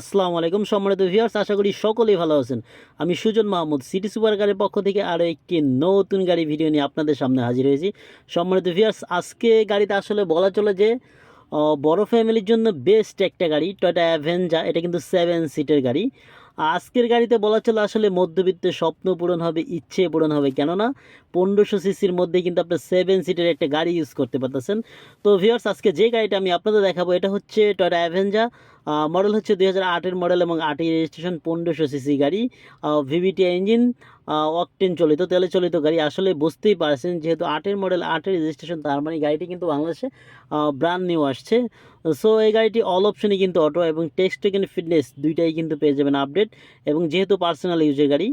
আসসালামু আলাইকুম সম্মানিত ভিউয়ার্স আশা করি সকলেই ভালো আছেন। আমি সুজন মাহমুদ সিটি সুপার কারের পক্ষ থেকে আরও একটি নতুন গাড়ি ভিডিও নিয়ে আপনাদের সামনে হাজির হয়েছি। সম্মানিত ভিউয়ার্স আজকে গাড়িতে আসলে বলা চলে যে বড় ফ্যামিলির জন্য বেস্ট একটা গাড়ি টয়টা অ্যাভেঞ্জা এটা কিন্তু সেভেন সিটের গাড়ি। আজকের গাড়িতে বলা চলে আসলে মধ্যবিত্তের স্বপ্ন পূরণ হবে, ইচ্ছে পূরণ হবে, কেননা পনেরোশো সিসির মধ্যে কিন্তু আপনার সেভেন সিটের একটা গাড়ি ইউজ করতে পারতেছেন। তো ভিউয়ার্স আজকে যে গাড়িটা আমি আপনাদের দেখাবো, এটা হচ্ছে টয়টা অ্যাভেঞ্জা মডেল হচ্ছে দুই হাজার আটের মডেল এবং আটের রেজিস্ট্রেশন পনেরোশো সিসি গাড়ি। ভিভিটি ইঞ্জিন অকটেন চলিত, তেলে চলিত গাড়ি। আসলে বুঝতেই পারছেন, যেহেতু আটের মডেল আটের রেজিস্ট্রেশন তার মানে গাড়িটি কিন্তু বাংলাদেশে ব্র্যান্ড নিউ আসছে। সো এই গাড়িটি অল অপশনই কিন্তু অটো এবং টেক্সট কিন্তু ফিটনেস দুইটাই কিন্তু পেয়ে যাবেন আপডেট এবং যেহেতু পার্সোনাল ইউজের গাড়ি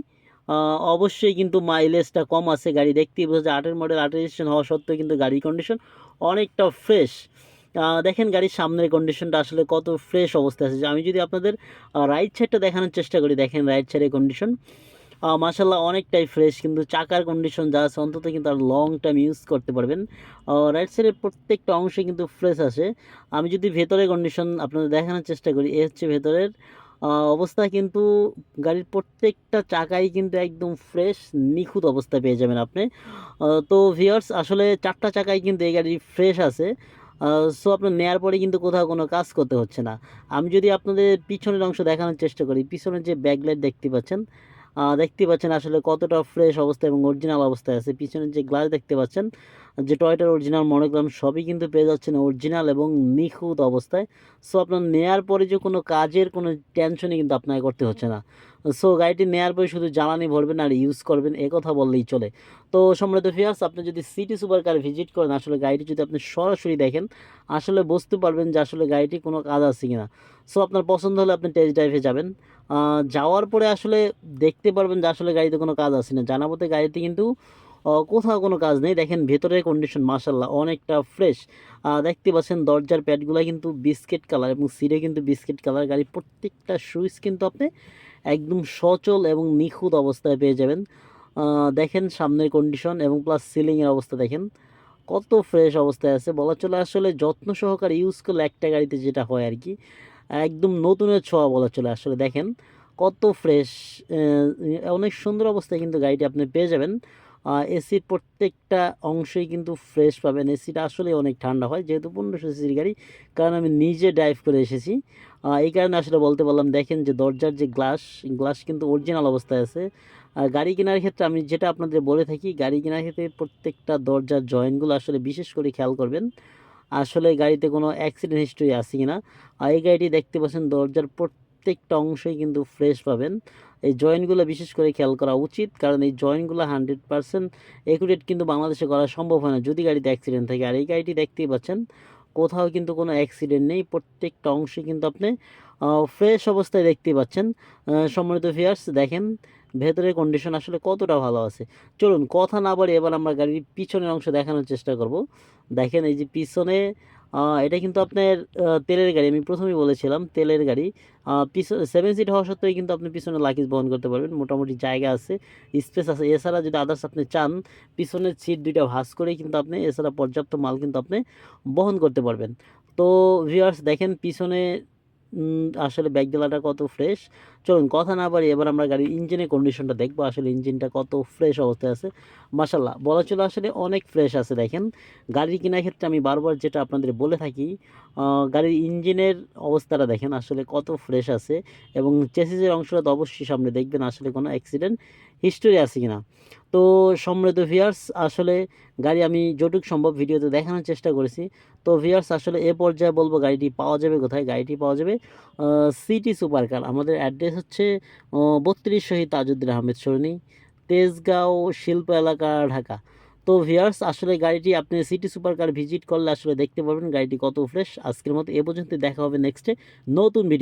অবশ্যই কিন্তু মাইলেজটা কম আছে গাড়ি। দেখতেই বোঝা যায় আটের মডেল আটের রেজিস্ট্রেশন হওয়া সত্ত্বেও কিন্তু গাড়ির কন্ডিশন অনেকটা ফ্রেশ দেখেন গাড়ির সামনের কন্ডিশনটা আসলে কত ফ্রেশ অবস্থায় আছে। আমি যদি আপনাদের রাইট সাইডটা দেখানোর চেষ্টা করি, দেখেন রাইট সাইডের কন্ডিশন মাসাল্লাহ অনেকটাই ফ্রেশ কিন্তু চাকার কন্ডিশন যা আছে, অন্তত কিন্তু আর লং টাইম ইউজ করতে পারবেন। রাইট সাইডের প্রত্যেকটা অংশে কিন্তু ফ্রেশ আছে। আমি যদি ভেতরের কন্ডিশন আপনাদের দেখানোর চেষ্টা করি, এ হচ্ছে ভেতরের। অবস্থা কিন্তু গাড়ির প্রত্যেকটা চাকাই কিন্তু একদম ফ্রেশ নিখুঁত অবস্থায় পেয়ে যাবেন আপনি। তো ভিয়ার্স আসলে চারটা চাকাই কিন্তু এই গাড়ি ফ্রেশ আছে। সো আপনার নেয়ার পরে কিন্তু কোথাও কোনো কাজ করতে হচ্ছে না। আমি যদি আপনাদের পিছনের অংশ দেখানোর চেষ্টা করি, পিছনের যে ব্যাকলাইট দেখতে পাচ্ছেন দেখতে পাচ্ছেন আসলে কতটা ফ্রেশ অবস্থা এবং অরিজিনাল অবস্থায় আছে। পিছনের যে গ্লাস দেখতে পাচ্ছেন যে টয়টার অরিজিনাল মনোগ্রাম সবই কিন্তু পেয়ে যাচ্ছেন অরিজিনাল এবং নিখুঁত অবস্থায়। সো আপনার নেয়ার পরে যে কোনো কাজের কোনো টেনশনই কিন্তু আপনাকে করতে হচ্ছে না। সো গাড়িটি নেয়ার পরে শুধু জ্বালানি ভরবেন আর ইউজ করবেন, এ কথা বললেই চলে। তো সম্রাট ফিয়ার্স আপনি যদি সিটি সুপার কার ভিজিট করেন, আসলে গাড়িটি যদি আপনি সরাসরি দেখেন, আসলে বুঝতে পারবেন যে আসলে গাড়িটি কোনো কাজ আছে কিনা। সো আপনার পছন্দ হলে আপনি টেস্ট ড্রাইভে যাবেন। যাওয়ার পরে আসলে দেখতে পারবেন যে আসলে গাড়িতে কোনো কাজ আছে না। জানা মতে গাড়িতে কিন্তু কোথাও কোনো কাজ নেই। দেখেন ভেতরের কন্ডিশন মাসাল্লাহ অনেকটা ফ্রেশ দেখতে পাচ্ছেন দরজার প্যাডগুলো কিন্তু বিস্কিট কালার এবং সিটে কিন্তু বিস্কিট কালার গাড়ির প্রত্যেকটা সুইচ কিন্তু আপনি একদম সচল এবং নিখুঁত অবস্থায় পেয়ে যাবেন। দেখেন সামনের কন্ডিশন এবং প্লাস সিলিংয়ের অবস্থা দেখেন। কত ফ্রেশ অবস্থায় আছে। বলা চলে আসলে যত্ন সহকারে ইউজ করলে একটা গাড়িতে যেটা হয় আর কি, একদম নতুনের ছোঁয়া বলা চলে আসলে। দেখেন কত ফ্রেশ অনেক সুন্দর অবস্থায় কিন্তু গাড়িটি আপনি পেয়ে যাবেন। এসির প্রত্যেকটা অংশই কিন্তু ফ্রেশ পাবেন। এসিটা আসলে অনেক ঠান্ডা হয়, যেহেতু পনেরোশো সিসির গাড়ি, কারণ আমি নিজে ড্রাইভ করে এসেছি। এই কারণে আসলে বলতে পারলাম, দেখেন যে দরজার যে গ্লাস গ্লাস কিন্তু অরিজিনাল অবস্থায় আছে। আর গাড়ি কেনার ক্ষেত্রে আমি যেটা আপনাদের বলে থাকি, গাড়ি কেনার ক্ষেত্রে প্রত্যেকটা দরজার জয়েন্টগুলো আসলে বিশেষ করে খেয়াল করবেন। আসলে গাড়িতে কোনো অ্যাক্সিডেন্ট হিস্ট্রি আছে কিনা। আর এই গাড়িটি দেখতে পাচ্ছেন, দরজার প্রত্যেকটা অংশই কিন্তু ফ্রেশ পাবেন। এই জয়েন্টগুলো বিশেষ করে খেয়াল করা উচিত, কারণ এই জয়েন্টগুলো হান্ড্রেড পার্সেন্ট একুরেট কিন্তু বাংলাদেশে করা সম্ভব হয় না। যদি গাড়িতে অ্যাক্সিডেন্ট থাকে, আর এই গাড়িটি দেখতেই পাচ্ছেন, কোথাও কিন্তু কোনো অ্যাক্সিডেন্ট নেই, প্রত্যেকটা অংশে কিন্তু আপনি ফ্রেশ অবস্থায় দেখতে পাচ্ছেন। সম্মানিত ভিয়ার্স দেখেন, ভেতরের কন্ডিশন আসলে কতটা ভালো আছে। চলুন, কথা না বলে এবার আমরা গাড়ির পিছনের অংশ দেখানোর চেষ্টা করব। দেখেন, এই যে পিছনে এটা কিন্তু আপনার তেলের গাড়ি, আমি প্রথমেই বলেছিলাম তেলের গাড়ি। পিছনে সেভেন সিট হওয়া সত্ত্বেও কিন্তু আপনি পিছনে লাগেজ বহন করতে পারবেন, মোটামুটি জায়গা আছে স্পেস আছে। এছাড়া যদি আদার্স আপনি চান, পিছনের সিট দুইটা ভাস করে কিন্তু আপনি, এছাড়া পর্যাপ্ত মাল কিন্তু আপনি বহন করতে পারবেন। তো ভিউয়ার্স দেখেন, পিছনে উম, ব্যাগ ব্যাগডেলাটা কত ফ্রেশ চলুন কথা না পারি এবার আমরা গাড়ির ইঞ্জিনের কন্ডিশনটা দেখব। আসলে ইঞ্জিনটা কত ফ্রেশ অবস্থায় আছে। মাসাল্লাহ বলা চলে আসলে অনেক ফ্রেশ আছে দেখেন। গাড়ি কেনার ক্ষেত্রে আমি বারবার যেটা আপনাদের বলে থাকি গাড়ির ইঞ্জিনের অবস্থাটা দেখেন আসলে কত ফ্রেশ আছে। এবং চেসিসের অংশটা তো অবশ্যই সামনে দেখবেন আসলে কোনো অ্যাক্সিডেন্ট হিস্টোরি আছে কিনা। তো সমৃদ্ধ ভিয়ার্স আসলে গাড়ি আমি যতটুকু সম্ভব ভিডিওতে দেখানোর চেষ্টা করেছি। তো ভিয়ার্স আসলে এ পর্যায়ে বলব গাড়িটি পাওয়া যাবে কোথায়? গাড়িটি পাওয়া যাবে সিটি সুপার কার আমাদের অ্যাড্রেস হচ্ছে বত্রিশ শহীদ তাজউদ্দিন আহমেদ সরণি, তেজগাঁও, শিল্প এলাকা, ঢাকা। তো ভিয়ার্স আসলে গাড়িটি আপনি সিটি সুপার কার ভিজিট করলে আসলে দেখতে পারবেন গাড়িটি কত ফ্রেশ আজকের মতো এ পর্যন্ত দেখা হবে নেক্সটে নতুন ভিডিও